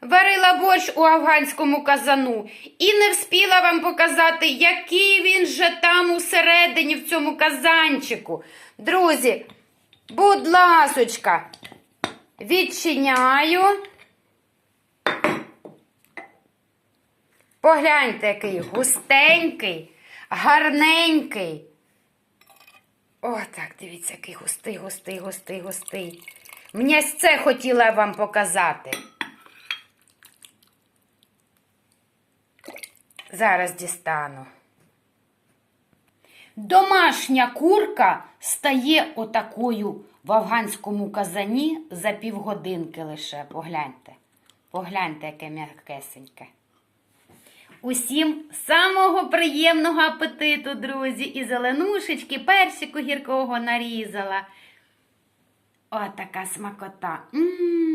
Варила борщ у афганському казану і не вспіла вам показати, який він же там усередині в цьому казанчику. Друзі, будь ласочка, відчиняю. Погляньте, який густенький, гарненький. О, так, дивіться, який густий, густий, густий, густий. Мені це хотіла вам показати. Зараз дістану. Домашня курка стає отакою в афганському казані за півгодинки лише. Погляньте. Погляньте, яке м'якесеньке. Усім самого приємного апетиту, друзі, і зеленушечки, персику гіркого нарізала. О, така смакота. М.